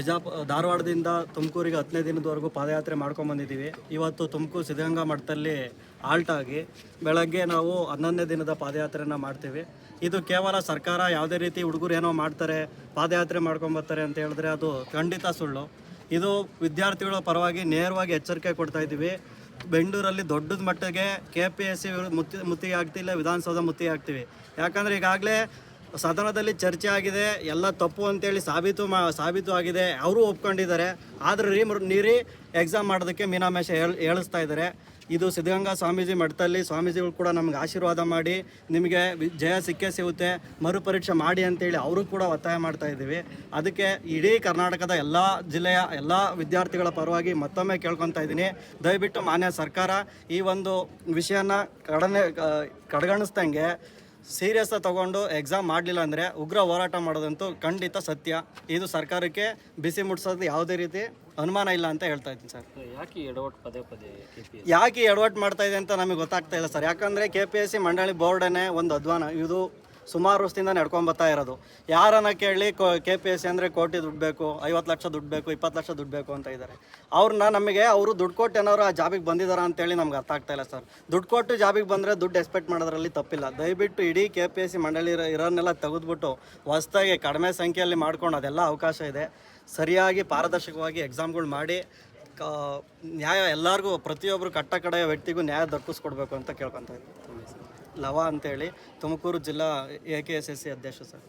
ಬಿಜಾಪುರ ಧಾರವಾಡದಿಂದ ತುಮಕೂರಿಗೆ ಹತ್ತನೇ ದಿನದವರೆಗೂ ಪಾದಯಾತ್ರೆ ಮಾಡ್ಕೊಂಬಂದಿದ್ದೀವಿ. ಇವತ್ತು ತುಮಕೂರು ಸಿದ್ಧಗಂಗಾ ಮಠದಲ್ಲಿ ಆಲ್ಟ್ ಆಗಿ ಬೆಳಗ್ಗೆ ನಾವು ಹನ್ನೊಂದನೇ ದಿನದ ಪಾದಯಾತ್ರೆಯನ್ನು ಮಾಡ್ತೀವಿ. ಇದು ಕೇವಲ ಸರ್ಕಾರ ಯಾವುದೇ ರೀತಿ ಹುಡುಗರು ಏನೋ ಮಾಡ್ತಾರೆ, ಪಾದಯಾತ್ರೆ ಮಾಡ್ಕೊಂಬರ್ತಾರೆ ಅಂತ ಹೇಳಿದ್ರೆ ಅದು ಖಂಡಿತ ಸುಳ್ಳು. ಇದು ವಿದ್ಯಾರ್ಥಿಗಳ ಪರವಾಗಿ ನೇರವಾಗಿ ಎಚ್ಚರಿಕೆ ಕೊಡ್ತಾ ಇದ್ದೀವಿ. ಬೆಂಗಳೂರಲ್ಲಿ ದೊಡ್ಡದ ಮಟ್ಟಿಗೆ ಕೆ ಪಿ ಎಸ್ ಸಿ ಮುತ್ತಿ ಮುತ್ತಿಗೆ ಆಗ್ತಿಲ್ಲ, ವಿಧಾನಸೌಧ ಮುತ್ತಿಗೆ ಆಗ್ತೀವಿ. ಯಾಕಂದರೆ ಈಗಾಗಲೇ ಸದನದಲ್ಲಿ ಚರ್ಚೆ ಆಗಿದೆ, ಎಲ್ಲ ತಪ್ಪು ಅಂತೇಳಿ ಸಾಬೀತು ಮಾ, ಸಾಬೀತು ಆಗಿದೆ, ಅವರು ಒಪ್ಕೊಂಡಿದ್ದಾರೆ. ಆದರೆ ರೀ ನೀರಿ ಎಕ್ಸಾಮ್ ಮಾಡೋದಕ್ಕೆ ಮೀನಾಮೇಷ ಹೇಳಿ, ಹೇಳಿಸ್ತಾ ಇದ್ದಾರೆ. ಇದು ಸಿದ್ಧಗಂಗಾ ಸ್ವಾಮೀಜಿ ಮಠದಲ್ಲಿ ಸ್ವಾಮೀಜಿಗಳು ಕೂಡ ನಮ್ಗೆ ಆಶೀರ್ವಾದ ಮಾಡಿ, ನಿಮಗೆ ಜಯ ಸಿಕ್ಕೇ ಸಿಗುತ್ತೆ, ಮರುಪರೀಕ್ಷೆ ಮಾಡಿ ಅಂತೇಳಿ ಅವರು ಕೂಡ ಒತ್ತಾಯ ಮಾಡ್ತಾ ಇದ್ದೀವಿ. ಅದಕ್ಕೆ ಇಡೀ ಕರ್ನಾಟಕದ ಎಲ್ಲ ಜಿಲ್ಲೆಯ ಎಲ್ಲ ವಿದ್ಯಾರ್ಥಿಗಳ ಪರವಾಗಿ ಮತ್ತೊಮ್ಮೆ ಕೇಳ್ಕೊತಾ ಇದ್ದೀನಿ. ದಯವಿಟ್ಟು ಮಾನ್ಯ ಸರ್ಕಾರ ಈ ಒಂದು ವಿಷಯನ ಕಡನೆ ಕಡೆಗಣಿಸ್ದಂಗೆ ಸೀರಿಯಸ್ ತಗೊಂಡು ಎಕ್ಸಾಮ್ ಮಾಡಲಿಲ್ಲ ಅಂದರೆ ಉಗ್ರ ಹೋರಾಟ ಮಾಡೋದಂತೂ ಖಂಡಿತ ಸತ್ಯ. ಇದು ಸರ್ಕಾರಕ್ಕೆ ಬಿಸಿ ಮುಟ್ಸೋದು ಯಾವುದೇ ರೀತಿ ಅನುಮಾನ ಇಲ್ಲ ಅಂತ ಹೇಳ್ತಾ ಇದ್ದೀನಿ ಸರ್. ಯಾಕೆ ಎಡವಟ್ ಪದೇ ಪದೇ ಯಾಕೆ ಎಡವಟ್ ಮಾಡ್ತಾ ಇದೆ ಅಂತ ನಮಗೆ ಗೊತ್ತಾಗ್ತಾ ಇಲ್ಲ ಸರ್. ಯಾಕಂದರೆ ಕೆ ಪಿ ಎಸ್ ಸಿ ಮಂಡಳಿ ಬೋರ್ಡನೇ ಒಂದು ಅಧ್ವಾನ. ಇದು ಸುಮಾರು ವರ್ಷದಿಂದ ನಡ್ಕೊಂಬರ್ತಾ ಇರೋದು. ಯಾರನ್ನ ಕೇಳಿ ಕೆ ಪಿ ಎಸ್ ಸಿ ಅಂದರೆ ಕೋಟಿ ದುಡ್ಡು ಬೇಕು, ಐವತ್ತು ಲಕ್ಷ ದುಡ್ಡು ಬೇಕು, ಇಪ್ಪತ್ತು ಲಕ್ಷ ದುಡ್ಡು ಬೇಕು ಅಂತ ಇದ್ದಾರೆ. ಅವ್ರನ್ನ ನಮಗೆ, ಅವರು ದುಡ್ಡು ಕೊಟ್ಟು ಏನಾದ್ರು ಆ ಜಾಬಿಗೆ ಬಂದಿದ್ದಾರೆ ಅಂತೇಳಿ ನಮ್ಗೆ ಅರ್ಥ ಆಗ್ತಾ ಇಲ್ಲ ಸರ್. ದುಡ್ಡು ಕೊಟ್ಟು ಜಾಬಿಗೆ ಬಂದರೆ ದುಡ್ಡು ಎಕ್ಸ್ಪೆಕ್ಟ್ ಮಾಡೋದ್ರಲ್ಲಿ ತಪ್ಪಿಲ್ಲ. ದಯವಿಟ್ಟು ಇಡೀ ಕೆ ಪಿ ಎಸ್ ಸಿ ಮಂಡಳಿ ಇರೋ- ಇರೋನ್ನೆಲ್ಲ ತೆಗೆದ್ಬಿಟ್ಟು ಹೊಸದಾಗಿ ಕಡಿಮೆ ಸಂಖ್ಯೆಯಲ್ಲಿ ಮಾಡ್ಕೊಂಡು ಅದೆಲ್ಲ ಅವಕಾಶ ಇದೆ. ಸರಿಯಾಗಿ ಪಾರದರ್ಶಕವಾಗಿ ಎಕ್ಸಾಮ್ಗಳು ಮಾಡಿ, ಕ, ನ್ಯಾಯ ಎಲ್ಲರಿಗೂ ಪ್ರತಿಯೊಬ್ಬರು ಕಟ್ಟ ಕಡೆಯ ವ್ಯಕ್ತಿಗೂ ನ್ಯಾಯ ದಕ್ಕಿಸ್ಕೊಡ್ಬೇಕು ಅಂತ ಕೇಳ್ಕೊತಾ ಇದ್ದೀನಿ. ಲವ ಅಂತೇಳಿ ತುಮಕೂರು ಜಿಲ್ಲಾ A K S S C ಅಧ್ಯಕ್ಷ ಸರ್.